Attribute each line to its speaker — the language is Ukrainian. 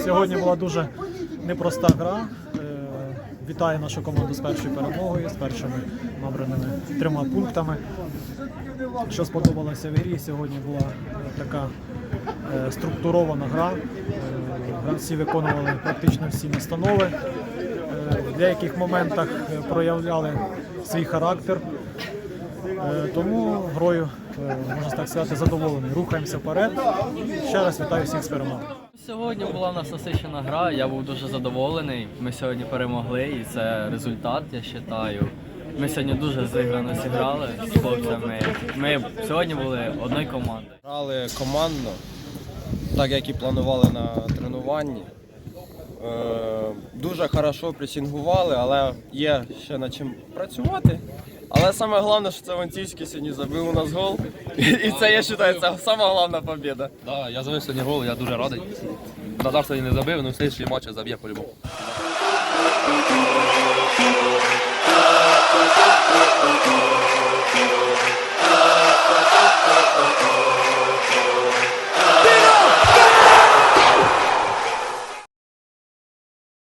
Speaker 1: Сьогодні була дуже непроста гра. Е, Вітаю нашу команду з першою перемогою, з першими набраними трьома пунктами. Що сподобалося в грі, сьогодні була е, така е, структурована гра. Гравці виконували практично всі настанови. В деяких моментах проявляли свій характер. Тому грою, можна так сказати, задоволений. Рухаємося вперед. Ще раз вітаю всіх з перемогою.
Speaker 2: Сьогодні була в нас насичена гра, я був дуже задоволений. Ми сьогодні перемогли і це результат, я вважаю. Ми сьогодні дуже зіграно зіграли з хлопцями. Ми сьогодні були одною командою.
Speaker 3: Грали командно, так як і планували на тренуванні. Е, Дуже хорошо пресінгували, але є ще над чим працювати. Але саме головне, що це Ванцівський сьогодні забив у нас гол. І це, я вважаю, це сама головна побіда.
Speaker 4: Да, я забив сьогодні гол, я дуже радий. Назар сьогодні не забив, але в слідчі матч заб'є по-любому.